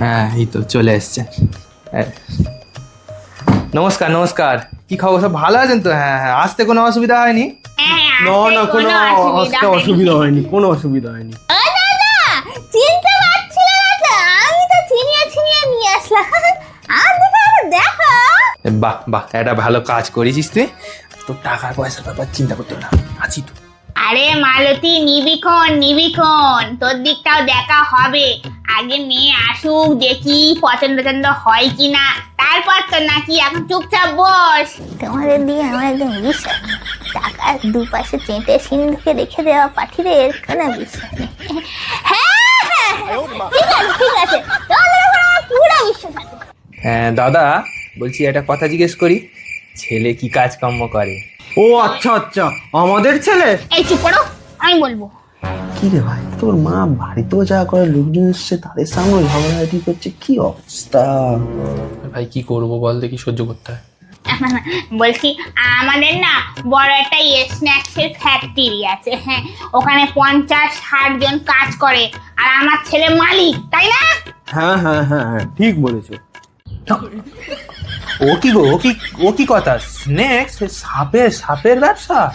হ্যাঁ এই তো চলে এসছে। হ্যাঁ। নমস্কার নমস্কার। কি খবর? সব ভালো আছেন তো? হ্যাঁ হ্যাঁ আসতে কোনো অসুবিধা হয়নি? না না কোনো আসতে অসুবিধা হয়নি। কোনো অসুবিধা হয়নি। চিনতে পারছিল না আমি তো চিনিয়ে চিনিয়ে নিয়ে আসলাম। আর দেখো দেখো। বাহ বাহ একটা ভালো কাজ করেছিস তুই। তোর টাকার পয়সার ব্যাপার চিন্তা করতে না আছি তো। আরে মালতী নিবিক্ষণ নিবিক্ষণ তোর দিকটাও দেখা হবে। আগে মেয়ে আসুক দেখি পছন্দ টছন্দ হয় কি না তারপর তো নাকি এখন চুপচাপ বস। তোমাদের দিয়ে আমার একদম বিশ্বাস। টাকার দুপাশে চেটে সিন্ধুকে রেখে দেওয়া পাঠিয়ে কোনো বিশ্বাস নেই। হ্যাঁ হ্যাঁ হ্যাঁ, ঠিক আছে ঠিক আছে। তোমাদের উপর আমার পুরো বিশ্বাস আছে। হ্যাঁ দাদা বলছি একটা কথা জিজ্ঞেস করি। ছেলে কি কাজকর্ম করে? ও আচ্ছা আচ্ছা। আমাদের ছেলে? এই চুপ করো আমি বলব। কি রে ভাই তোর মা বাড়িতেও যা করে লোকজন এসছে তাদের সামনে ঝগড়াঝাটি করছে কি অবস্থা? ভাই কি করব বল দেখি সহ্য করতে হয়। বলছি আমাদের না বড় একটা স্ন্যাক্সের ফ্যাক্টরি আছে হ্যাঁ। ওখানে পঞ্চাশ ষাট জন কাজ করে আর আমার ছেলে মালিক তাই না? হ্যাঁ হ্যাঁ হ্যাঁ হ্যাঁ ঠিক বলেছ। ও কি গো ও কি ও কি কথা? স্নেক সাপের সাপের ব্যবসা?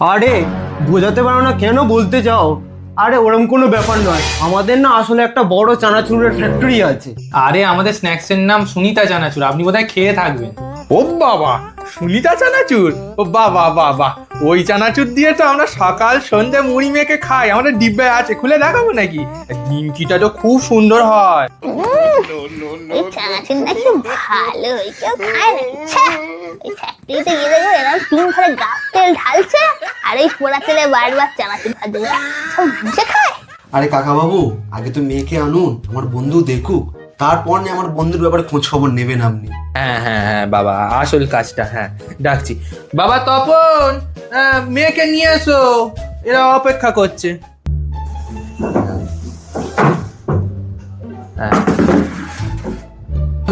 আরে বোঝাতে পারো না কেন বলতে চাও? আরে ওরকম কোনো ব্যাপার নয়। আমাদের না আসলে একটা বড় চানাচুরের ফ্যাক্টরি আছে। আরে আমাদের স্ন্যাক্সের নাম সুনিতা চানাচুর। আপনি বোধহয় খেয়ে থাকবেন। ও বাবা সুনিতা চানাচুর? ও বাবা বাবা। ওই চানাচুর দিয়ে তো আমরা সকাল সন্ধ্যে মুড়ি মেখে খাই। আমাদের ডিব্বে আছে খুলে দেখাবো নাকি? নিমকিটা তো খুব সুন্দর হয়। এই চানাচুর নাকি ভালো ওই কেউ খায় না ফ্যাক্টরিতে গিয়ে এরকম তিন ঘরে গাছ তেল ঢালছে আর এই পোড়া তেলে বারবার চানাচুর ভাজবে সব মানুষে খায়। আরে কাকা বাবু আগে তো মেয়েকে আনুন আমার বন্ধু দেখুক। তারপর নিয়ে আমার বন্ধুর ব্যাপারে খোঁজ খবর নেবেন আপনি। হ্যাঁ হ্যাঁ হ্যাঁ বাবা আসল কাজটা হ্যাঁ ডাকছি। বাবা তপন আহ, মেয়েকে নিয়ে এসো। এরা অপেক্ষা করছে। হ্যাঁ।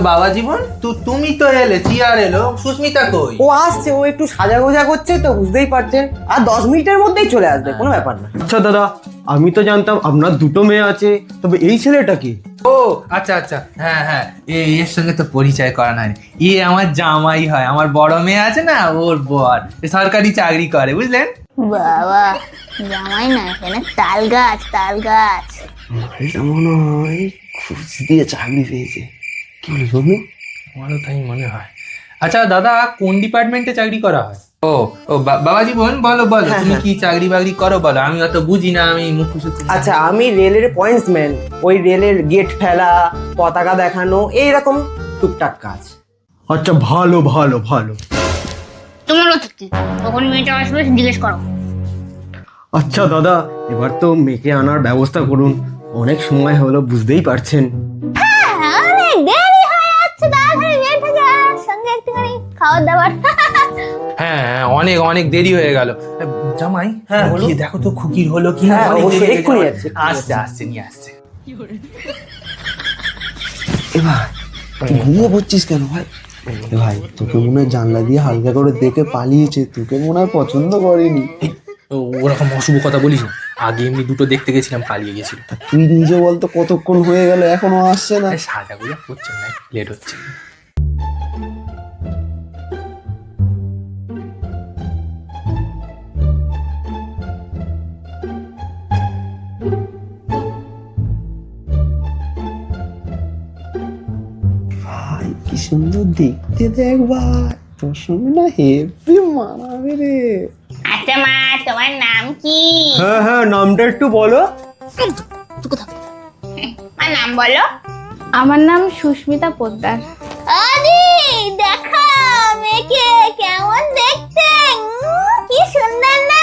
বাবা জীবন তু তুমি তো এলে চিয়ার এলো। সুস্মিতা কই? ও আসছে ও একটু সাজা গোজা করছে তো বুঝতেই পারছেন। আর দশ মিনিটের মধ্যেই চলে আসবে কোনো ব্যাপার না। আচ্ছা দাদা আমি তো জানতাম আপনার দুটো মেয়ে আছে তবে এই ছেলেটা কি? ও আচ্ছা আচ্ছা। হ্যাঁ হ্যাঁ। এ এর সঙ্গে তো পরিচয় করানো হয়নি এ আমার জামাই হয়। আমার বড় মেয়ে আছে না ওর বর। এ সরকারি চাকরি করে বুঝলেন? বাবা জামাই না এখানে তাল গাছ তাল গাছ। এটা মনে হয় ঘুষ দিয়ে চাকরি পেয়েছে। কি বলিস বন্ধু আমারও তাই মনে হয়। আচ্ছা দাদা কোন ডিপার্টমেন্টে চাকরি করা হয়? ও ও বা- বাবাজি বোন বলো বলো তুমি কি চাকরি বাকরি করো বলো আমি অত বুঝি না আমি মুখ আচ্ছা আমি রেলের পয়েন্টসম্যান ওই রেলের গেট ফেলা পতাকা দেখানো এইরকম টুকটাক কাজ। আচ্ছা ভালো ভালো ভালো। তোমারও ঠিক তখন মেয়েটা আসবে জিজ্ঞেস করো। আচ্ছা দাদা এবার তো মেয়েকে আনার ব্যবস্থা করুন। অনেক সময় হলো বুঝতেই পারছেন। অনেক দেরি হয়ে হ্যাঁ অনেক অনেক দেরি হয়ে গেল। জামাই হ্যাঁ, বলো। গিয়ে দেখো তো খুকির হলো কি না, এক্ষুনি গেল। আসছে আসছে নিয়ে আসছে। এবার তুই ঘুমিয়ে পড়ছিস কেন ভাই? ভাই তোকে মনে হয় জানলা দিয়ে হালকা করে দেখে পালিয়েছে তোকে মনে হয় পছন্দ করেনি। ও, ওরকম অশুভ কথা বলিস না আগে এমনি দুটো দেখতে গেছিলাম পালিয়ে গেছিল। তুই নিজে বলতো কতক্ষণ হয়ে গেল এখনও আসছে না। সাজা গুজা করছে না লেট হচ্ছে। সুন্দর দেখতে দেখ ভাই। তোর সঙ্গে না হেভি মানাবে রে। আচ্ছা মা তোমার নাম কি? হ্যাঁ হ্যাঁ নামটা একটু বলো। মা নাম বলো। আমার নাম সুস্মিতা পোদ্দার। আরে দেখো মেয়েকে কেমন দেখতে। কি সুন্দর না?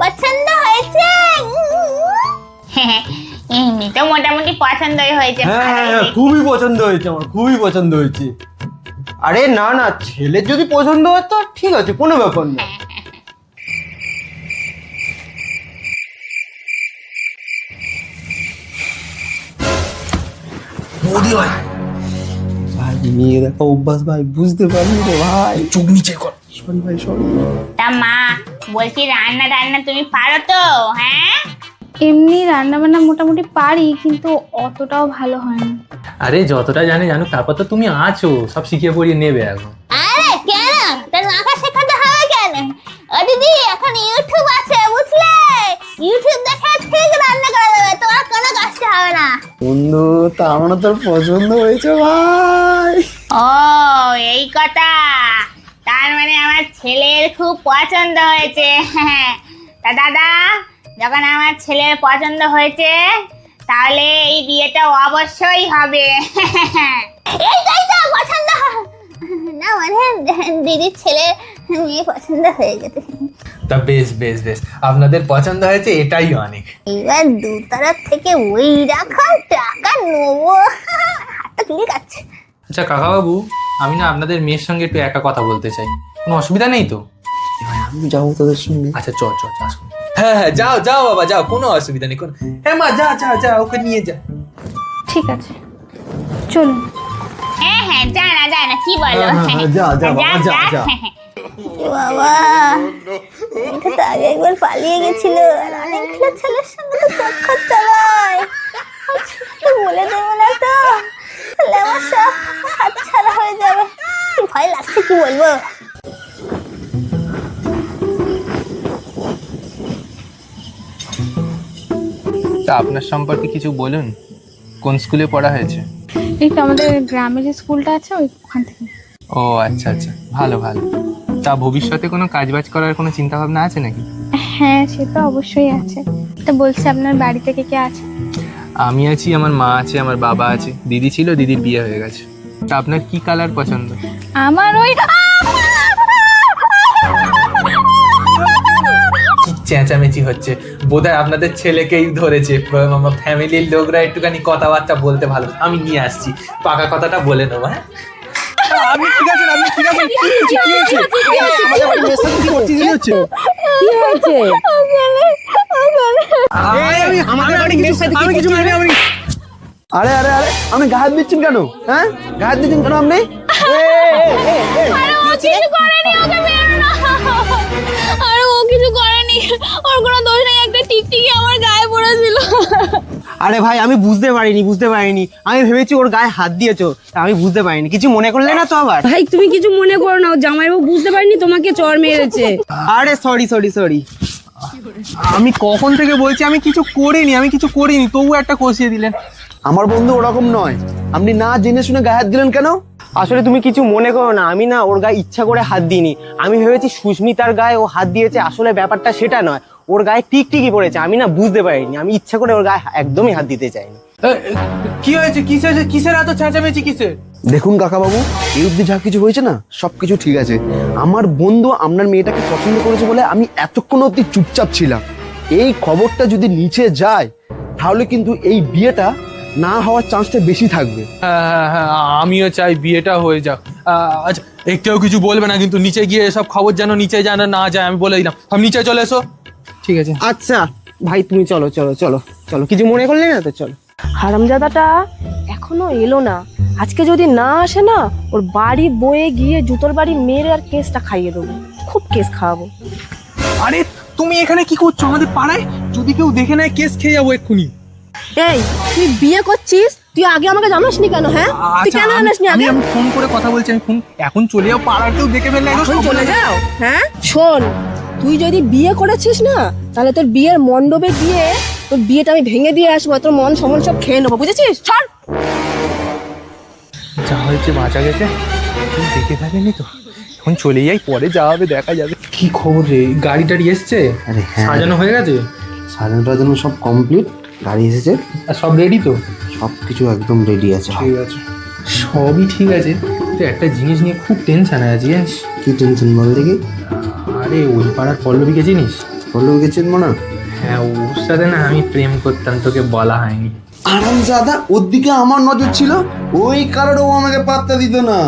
পছন্দ হয়েছে। এমনি তো মোটামুটি পছন্দই হয়েছে। হ্যাঁ হ্যাঁ হ্যাঁ। খুবই পছন্দ হয়েছে আমার খুবই পছন্দ হয়েছে। আরে না না ছেলের যদি পছন্দ হয় তো ঠিক আছে কোনো ব্যাপার না। ভাই। মেয়ে দেখা অভ্যাস ভাই বুঝতে পারলি রে ভাই। চোখ নিচে কর। সরি ভাই সরি। তা মা বলছি রান্না টান্না তুমি পারো তো হ্যাঁ? এমনি রান্না বান্না মোটামুটি পারি কিন্তু অতটাও ভালো হয় না আরে যতটা জানে জানুক তারপর তো তুমি আছো। সব শিখিয়ে পড়িয়ে নেবে এখন। আরে কেন? তোর মাকে শেখাতে হবে কেন? ও দিদি এখন ইউটিউব আছে বুঝলে? ইউটিউব দেখে ঠিক রান্না করা যাবে তোমার কোনো কষ্ট হবে না। বন্ধু তার মানে তোর পছন্দ হয়েছে ভাই। ও এই কথা। তার মানে আমার ছেলের খুব পছন্দ হয়েছে। তা দাদা যখন আমার ছেলের পছন্দ হয়েছে তাহলে এই বিয়েটা অবশ্যই হবে। এইটাই তো পছন্দ না মানে দিদির ছেলে মেয়ে পছন্দ হয়ে গেছে। তা বেশ বেশ বেশ। আপনাদের পছন্দ হয়েছে এটাই অনেক। এবার দু থেকে ওই রকম টাকা নেব। হাতটা চুল কাচ্ছে আচ্ছা কাকাবাবু আমি না আপনাদের মেয়ের সঙ্গে একটু একা কথা বলতে চাই। কোনো অসুবিধা নেই তো? আমি যাব তোদের সঙ্গে। আচ্ছা চল চল চল আসুন। হ্যাঁ হ্যাঁ যাও যাও বাবা যাও কোনো অসুবিধা নেই কোনো হ্যাঁ মা যা যা যা ওকে নিয়ে যা। ঠিক আছে। চলুন। হ্যাঁ হ্যাঁ যা না যা না কি বলো? হ্যাঁ, যা, যা, বাবা, যা, যা। বাবা এটা তো আগে একবার পালিয়ে গেছিল আর অনেকগুলো ছেলের সঙ্গে তো চক্কর চালায় বলে দেবো না তো তাহলে আমার সব হাত হয়ে যাবে। ভয় লাগছে কি বলব? তা আপনার সম্পর্কে কিছু বলুন? কোন স্কুলে পড়া হয়েছে? এই তো আমাদের গ্রামে যে স্কুলটা আছে ওইখান থেকে। ও আচ্ছা আচ্ছা। ভালো ভালো। তা ভবিষ্যতে কোনো কাজ বাজ করার কোনো চিন্তা ভাবনা আছে নাকি? হ্যাঁ সে তো অবশ্যই আছে। তো বলছি আপনার বাড়ি থেকে কে আছে? আমি আছি আমার মা আছে আমার বাবা আছে। দিদি ছিল দিদির বিয়ে হয়ে গেছে। তা আপনার কি কালার পছন্দ? আমার ওই চেঁচামেচি হচ্ছে। বোধহয় আপনাদের ছেলেকেই ধরেছে। আমার ফ্যামিলির লোকরা একটুখানি কথাবার্তা বলতে ভালো। আমি নিয়ে আসছি। পাকা কথাটা বলে নেব হ্যাঁ? আপনি ঠিক আছেন আপনি ঠিক আছেন কি হয়েছে কি হয়েছে? আমাদের বাড়ির কি করছিস কি হচ্ছে? কি হয়েছে? আমি আমাদের কিছু আমি আরে আরে আরে আপনি গায়ে হাত দিচ্ছেন কেন? হ্যাঁ? গায়ে হাত দিচ্ছেন কেন আপনি? আরে ও কিছু করেনি ওকে মেরো না আরে ও কিছু করেনি। ওর কোনো দোষ নেই একটা টিকটিকি আমার গায়ে পড়েছিল। আরে ভাই আমি বুঝতে পারিনি বুঝতে পারিনি। আমি ভেবেছি ওর গায়ে হাত দিয়েছ আমি বুঝতে পারিনি। কিছু মনে করলে না তো আবার। ভাই তুমি কিছু মনে করো না ও জামাইবাবু বুঝতে পারিনি তোমাকে চর মেরেছে। আরে সরি সরি সরি আমি কখন থেকে বলছি আমি কিছু করিনি আমি কিছু করিনি তবু একটা কষিয়ে দিলেন। আমার বন্ধু ওরকম নয়। আপনি না জেনে শুনে গায়ে হাত দিলেন কেন? আসলে তুমি কিছু মনে করো না আমি না ওর গায়ে ইচ্ছা করে হাত দিইনি। আমি ভেবেছি সুস্মিতার গায়ে ও হাত দিয়েছে আসলে ব্যাপারটা সেটা নয়। ওর গায়ে টিকটিকি পড়েছে আমি না বুঝতে পারিনি। আমি ইচ্ছা করে ওর গায়ে একদমই হাত দিতে চাইনি। কি হয়েছে? কিসের কিসের এত চেঁচামেচি কিসের? দেখুন কাকাবাবু এই অব্দি যা কিছু হয়েছে না সব কিছু ঠিক আছে। আমার বন্ধু আপনার মেয়েটাকে পছন্দ করেছে বলে আমি এতক্ষণ অব্দি চুপচাপ ছিলাম। এই খবরটা যদি নিচে যায় তাহলে কিন্তু এই বিয়েটা না হওয়ার চান্সটা বেশি থাকবে। হ্যাঁ হ্যাঁ হ্যাঁ আমিও চাই বিয়েটা হয়ে যাক। আচ্ছা কেউ কিছু বলবে না কিন্তু নিচে গিয়ে সব খবর যেন নিচে যেন না যায় আমি বলে দিলাম। সব নিচে চলে এসো। ঠিক আছে। আচ্ছা। ভাই তুমি চলো চলো চলো চলো। কিছু মনে করলে না তো চলো। হারামজাদাটা এখনও এলো না। আজকে যদি না আসে না ওর বাড়ি বয়ে গিয়ে জুতোর বাড়ি মেরে আর কেসটা খাইয়ে দেবো। খুব কেস খাওয়াবো। আরে তুমি এখানে কি করছ? আমাদের পাড়ায় যদি কেউ দেখে নেয় কেস খেয়ে যাব এক্ষুনি। এই তুই বিয়ে করছিস? তুই আগে আমাকে জানাসনি কেন হ্যাঁ? তুই আচ্ছা কেন আমি- জানাসনি আমি আগে? আমি ফোন করে কথা বলছি আমি ফোন এখন চলে যাও পাড়ার কেউ দেখে ফেললে এখন চলে যাও হ্যাঁ? শোন তুই যদি বিয়ে করেছিস না তাহলে তোর বিয়ের মণ্ডপে গিয়ে তোর বিয়েটা আমি ভেঙে দিয়ে আসব তোর মন সমন সব খেয়ে নেব বুঝেছিস? ছাড়! যা হয়েছে বাঁচা গেছে। দেখে থাকেনি তো। এখন চলে যাই পরে যাওয়া হবে দেখা যাবে। কি খবর রে? গাড়ি টাড়ি এসছে? আরে হ্যাঁ। সাজানো হয়ে গেছে? সাজানো টাজানো সব কমপ্লিট গাড়ি এসেছে? সব রেডি তো? সব কিছু একদম রেডি আছে। ঠিক আছে। সবই ঠিক আছে। তো একটা জিনিস নিয়ে খুব টেনশন আছে জানিস? কি টেনশন বল দেখি? আরে ওই পাড়ার পল্লবীকে চিনিস? পল্লবীকে চিনবো না? হ্যাঁ ওর সাথে না আমি প্রেম করতাম তোকে বলা হয়নি। আরাম দাদা ওর দিকে আমার নজর ছিল ওই কারণে ও আমাকে পাত্তা দিত না।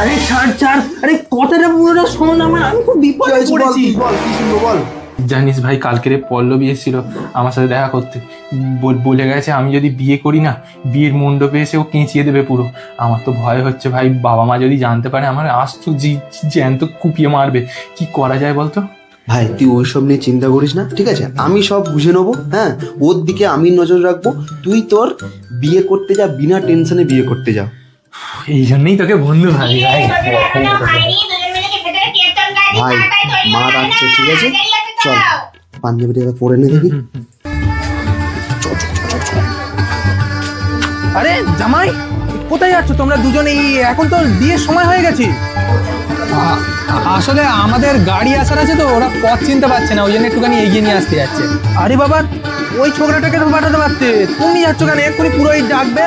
আরে ছাড় ছাড়। আরে কথাটা পুরোটা শোন আমার আমি খুব বিপদে পড়েছি। বল কি শুনব বল? জানিস ভাই কালকেরে পল্লবী এসেছিল আমার সাথে দেখা করতে। বলে গেছে আমি যদি বিয়ে করি না বিয়ের মণ্ডপে এসে ও কেঁচিয়ে দেবে পুরো। আমার তো ভয় হচ্ছে ভাই বাবা মা যদি জানতে পারে আমার আস্ত জি জ্যান্ত কুপিয়ে মারবে। কি করা যায় বলতো? ভাই তুই ওইসব নিয়ে চিন্তা করিস না ঠিক আছে? আমি সব বুঝে নেব হ্যাঁ? ওর দিকে আমি নজর রাখব। তুই তোর বিয়ে করতে যা বিনা টেনশনে বিয়ে করতে যা। এই জন্যই তোকে বন্ধু ভাবি ভাই? ভাই, মা না, ঠিক আছে? চল। পাঞ্জাবিটা এবার পরে নে দেখি। আরে জামাই কোথায় যাচ্ছ? তোমরা দুজনে এখন তো বিয়ের সময় হয়ে গেছে। আসলে আমাদের গাড়ি আসার আছে তো ওরা পথ চিনতে পারছে না ওই জন্য একটুখানি এগিয়ে নিয়ে আসতে যাচ্ছে। আরে বাবা ওই ছোকরাটাকে তো পাঠাতে পারতে? তুমি যাচ্ছ কেন? এক্ষুনি পুরোই ডাকবে?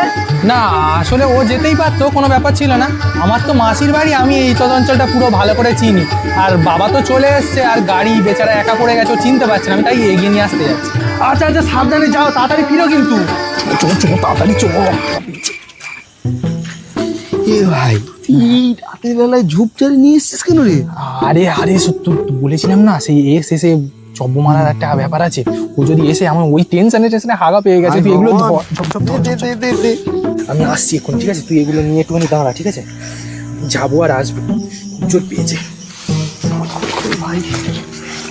না আসলে ও যেতেই পারতো কোনো ব্যাপার ছিল না। আমার তো মাসির বাড়ি আমি এই তো অঞ্চলটা পুরো ভালো করে চিনি। আর বাবা তো চলে এসছে আর গাড়ি বেচারা একা পড়ে গেছে ও চিনতে পারছে না আমি তাই এগিয়ে নিয়ে আসতে যাচ্ছি। আচ্ছা আচ্ছা সাবধানে যাও তাড়াতাড়ি ফিরো কিন্তু। চো চো তাড়াতাড়ি চো এ ভাই এই রাতের বেলায় নিয়ে এসছিস কেন রে? আরে আরে সত্য বলেছিলাম না সেই এস এসে চব্য মারার একটা ব্যাপার আছে। ও যদি এসে আমার ওই টেনশনে টেনশনে হাগা পেয়ে গেছে তুই এগুলো। আমি আসছি এখন ঠিক আছে? তুই এগুলো নিয়ে একটুখানি দাঁড়া ঠিক আছে? যাব আর আসব। জোর পেয়েছে। ভাই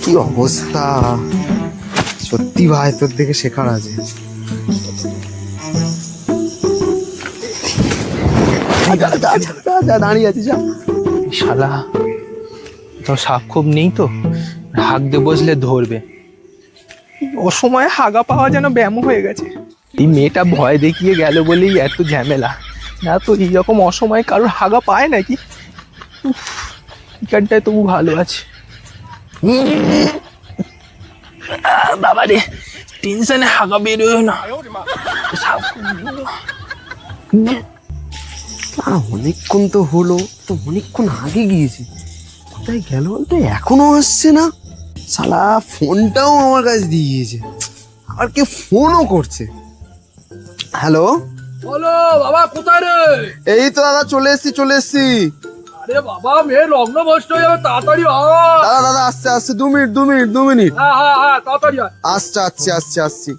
কি অবস্থা? সত্যি ভাই তোর দেখে শেখার আছে। যা, দাঁড়িয়ে আছিস যা। শালা তো সাপ খুব নেই তো? হাঁক দিয়ে বসলে ধরবে। অসময়ে হাগা পাওয়া যেন ব্যায়াম হয়ে গেছে। এই মেয়েটা ভয় দেখিয়ে গেল বলেই এত ঝামেলা। না তো এইরকম অসময়ে কারোর হাগা পায় নাকি? এখানটায় তবু ভালো আছে। বাবা রে টেনশনে হাগা বেরোয় না। আহ, অনেকক্ষণ তো হলো তো অনেকক্ষণ আগে গিয়েছে। কোথায় গেল বলতো? এখনও আসছে না। সালা ফোনটাও আমার কাছে দিয়ে গিয়েছে। আর কে ফোনও করছে। হ্যালো? বলো বাবা কোথায় রে? এই তো দাদা চলে এসছি চলে এসছি। আরে বাবা মেয়ে লগ্ন ভ্রষ্ট হয়ে যাবে তাড়াতাড়ি দাদা দাদা আসছে আসছে দু মিনিট দু মিনিট দু মিনিট। হ্যাঁ হ্যাঁ হ্যাঁ তাড়াতাড়ি আয়। আসছে আসছে আসছে আসছি।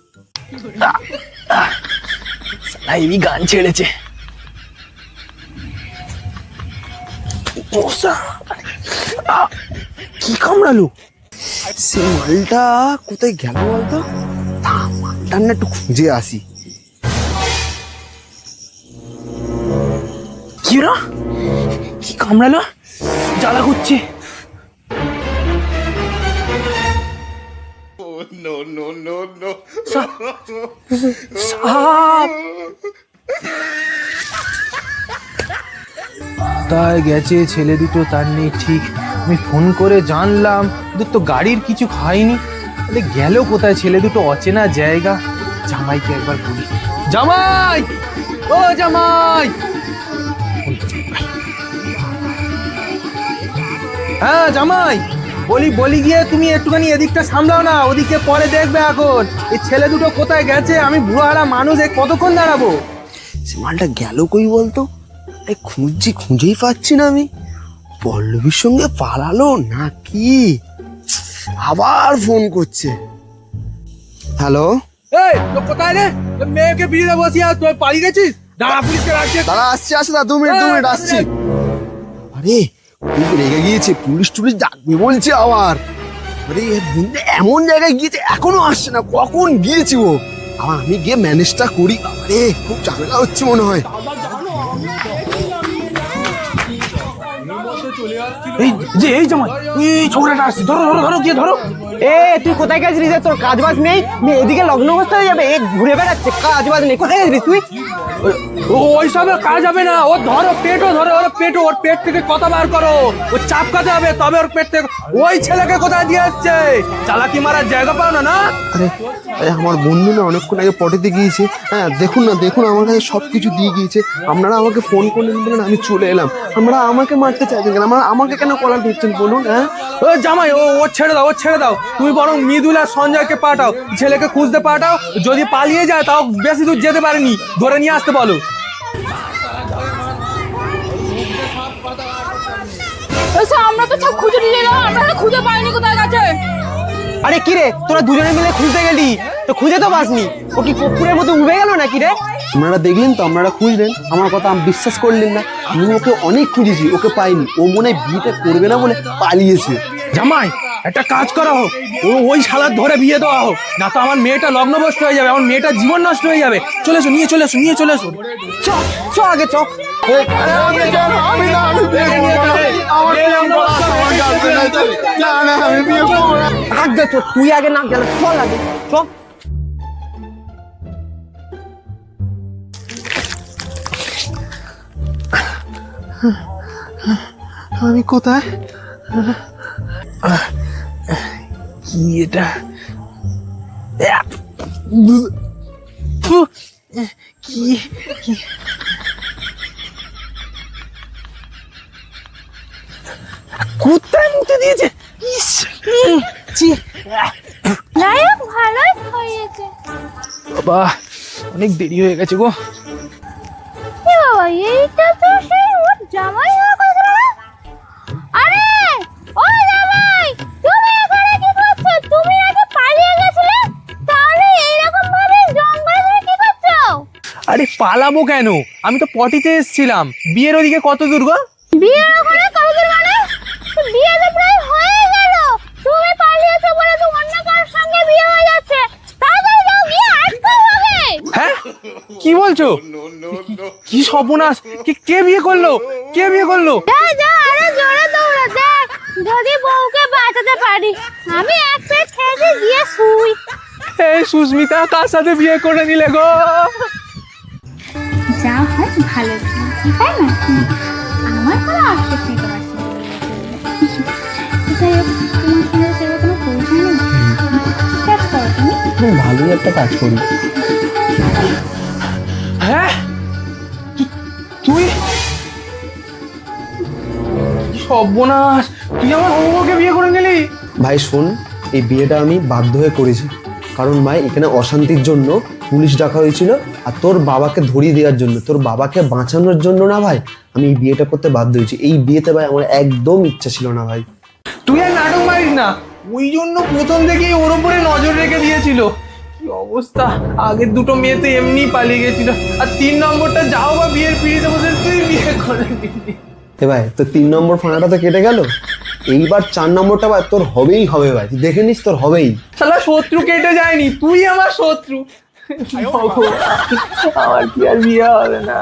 লাইভি গান ছেড়েছে। কি কামড়ালো? সে মালটা কোথায় গেল বলতো? মালটার না একটু খুঁজে আসি। কি কি কামড়ালো? জ্বালা করছে। সাপ তাই গেছে ছেলে দুটো, তার নেই ঠিক। আমি ফোন করে জানলাম, ওদের তো গাড়ির কিছু খাইনি। তাহলে গেল কোথায় ছেলে দুটো? অচেনা জায়গা। জামাইকে একবার বলি। জামাই! ও জামাই! হ্যাঁ জামাই! বলি বলি গিয়ে তুমি একটুখানি এদিকটা সামলাও না, ওদিকে পরে দেখবে এখন এই ছেলে দুটো কোথায় গেছে? আমি বুড়াহারা মানুষ, এ কতক্ষণ দাঁড়াবো? সে মালটা গেল কই বলতো? এই খুঁজছি খুঁজেই পাচ্ছি না আমি। পল্লবীর সঙ্গে পালালো নাকি? আবার ফোন করছে। হ্যালো? এই তো কোথায় রে? মেয়েকে বিড়িতে বসিয়ে তুই পালিয়ে গেছিস? দাঁড়া পুলিশকে রাখছে দাদা আসছি আসছে দাদা দু মিনিট দু মিনিট আসছি। আরে খুব রেগে গিয়েছে পুলিশ টুলিশ ডাকবে বলছে আবার। আরে এমন জায়গায় গিয়েছে এখনও আসছে না কখন গিয়েছে ও? আবার আমি গিয়ে ম্যানেজটা করি আরে খুব ঝামেলা হচ্ছে মনে হয়। এই যে এই জামাই এই ছোকরাটা আসছে। ধরো ধরো ধরো গিয়ে ধরো। এ তুই কোথায় গেছিস রে তোর কাজ বাজ নেই এদিকে লগ্ন অবস্থা হয়ে যাবে। এ ঘুরে বেড়াচ্ছে। কাজ বাজ নেই। কোথায় গেছিস তুই? ও ওইসবে কাজ হবে না। ও ধরো পেটও ধরো ওর পেটও ওর পেট থেকে কথা বার করো। ও চাপকাতে হবে তবে ওর পেট থেকে ওই ছেলেকে কোথায় দিয়ে আসছে? চালাকি মারার জায়গা পাও না না? আরে আরে আমার বন্ধু না অনেকক্ষণ আগে পটেতে গিয়েছে। হ্যাঁ দেখুন না দেখুন আমার কাছে সব কিছু দিয়ে গিয়েছে। আপনারা আমাকে ফোন করলেন বলেন আমি চলে এলাম। আমরা আমাকে মারতে চাইছেন কেন? আমার আমাকে কেন কলার দিচ্ছেন বলুন হ্যাঁ? ও জামাই ও ও ছেড়ে দাও ও ছেড়ে দাও। তুমি বরং মৃদুল আর সঞ্জয়কে পাঠাও ছেলেকে খুঁজতে পাঠাও যদি পালিয়ে যায় তাও বেশি দূর যেতে পারেনি। ধরে নিয়ে আসতে বলো। আমরা তো সব খুঁজে নিয়ে আমরা তো খুঁজে পাইনি কোথায় গেছে? আরে কি রে তোরা দুজনে মিলে খুঁজতে গেলি? তো খুঁজে তো পাসনি। ও কি কপুরের মতো উবে গেল নাকি রে? আপনারা দেখলেন তো আপনারা খুঁজলেন। আমার কথা আম- বিশ্বাস করলেন না। আমি ওকে অনেক খুঁজেছি ওকে পাইনি। ও মনে হয় বিয়েটা করবে না বলে পালিয়েছে। জামাই একটা কাজ করা হোক। ও ওই শালার ধরে বিয়ে দেওয়া হোক। না তো আমার মেয়েটা লগ্নভ্রষ্ট হয়ে যাবে, আমার মেয়েটার জীবন নষ্ট হয়ে যাবে। চলে এসো, নিয়ে চলে এসো, নিয়ে চলে এসো। চ চ আগে চ। না না। না। না না না তুই আগে নাক গেলে চল আগে, চ। আমি কোথায়? কি এটা কি কোথায় মুতে দিয়েছে। ইস, উম, ভালোই হয়েছে। বাবা অনেক দেরি হয়ে গেছে গো। এইটা তো সেই ওর জামাই হওয়ার পালাবো কেন? আমি তো পটিতে এসেছিলাম। বিয়ের ওদিকে কত দূর গো? বিয়ের ওখানে মানে? বিয়ে তো প্রায় হয়ে গেল। তুমি পালিয়েছো বলে তো অন্য কারোর সঙ্গে বিয়ে হয়ে যাচ্ছে। তাড়াতাড়ি যাও বিয়ে আটকে হবে। হ্যাঁ? কি বলছো? কি সর্বনাশ? কে কে বিয়ে করল? কে বিয়ে করল? যা যা আরও জোরে দৌড়া দেখ যদি বউকে বাঁচাতে পারি আমি এক প্লেট খেয়েছি গিয়ে শুই। এই সুস্মিতা কার সাথে বিয়ে করে নিলে গো? যা হয় ভালো তাই না আমার কোনো আক্ষেপ নেই তোমার যাই হোক তোমার সঙ্গে সেরকম কোনো পরিচয় নেই। ঠিক করো তুমি। ভালোই একটা কাজ করি। হ্যাঁ? তুই? সর্বনাশ তুই আমার বউকে বিয়ে করে নিলি? ভাই শোন এই বিয়েটা আমি বাধ্য হয়ে করেছি। কারণ ভাই এখানে অশান্তির জন্য পুলিশ ডাকা হয়েছিল আর তোর বাবাকে ধরিয়ে দেওয়ার জন্য তোর বাবাকে বাঁচানোর জন্য না ভাই আমি এই বিয়েটা করতে বাধ্য হয়েছি। এই বিয়েতে ভাই আমার একদম ইচ্ছা ছিল না ভাই। তুই আর নাটক মারিস না ওই জন্য প্রথম থেকেই ওর উপরে নজর রেখে দিয়েছিল। কি অবস্থা আগের দুটো মেয়ে তো এমনি পালিয়ে গেছিল। আর তিন নম্বরটা যাও বা বিয়ের পিড়িতে বসে তুই বিয়ে করে এ ভাই তো তিন নম্বর ফাঁড়াটা তো কেটে গেল। এইবার চার নম্বরটা ভাই তোর হবেই হবে ভাই। তুই দেখে নিস তোর হবেই। শালা শত্রু কেটে যায়নি তুই আমার শত্রু। ভগবান, আমার কি আর বিয়ে হবে না